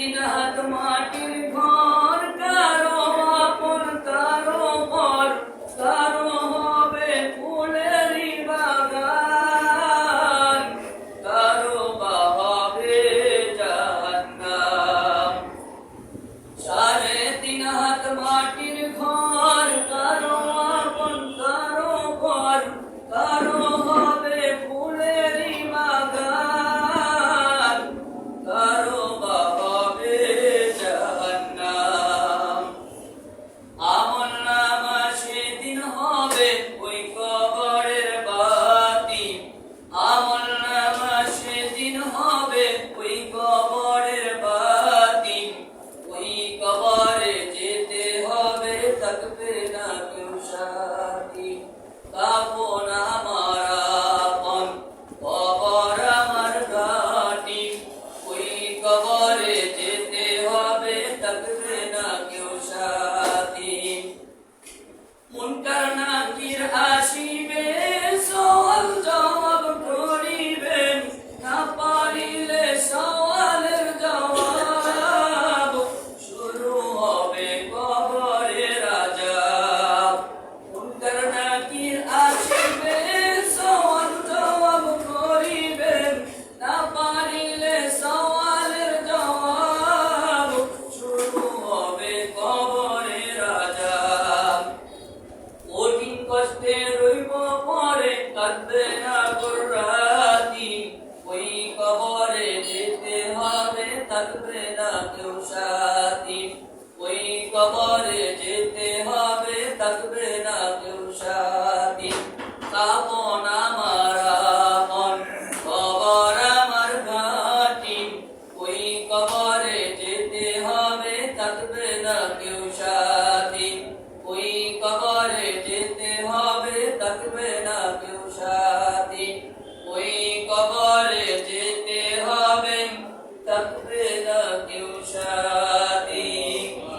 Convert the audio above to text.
দিন হাত মাটির ঘর কষ্টে রইব পরে, কাঁদবে না গোরাতি। ওই কবরে যেতে হবে, থাকবে না কেউ সাথী। ওই কবরে যেতে হবে, থাকবে না কেউ সাথী। কামন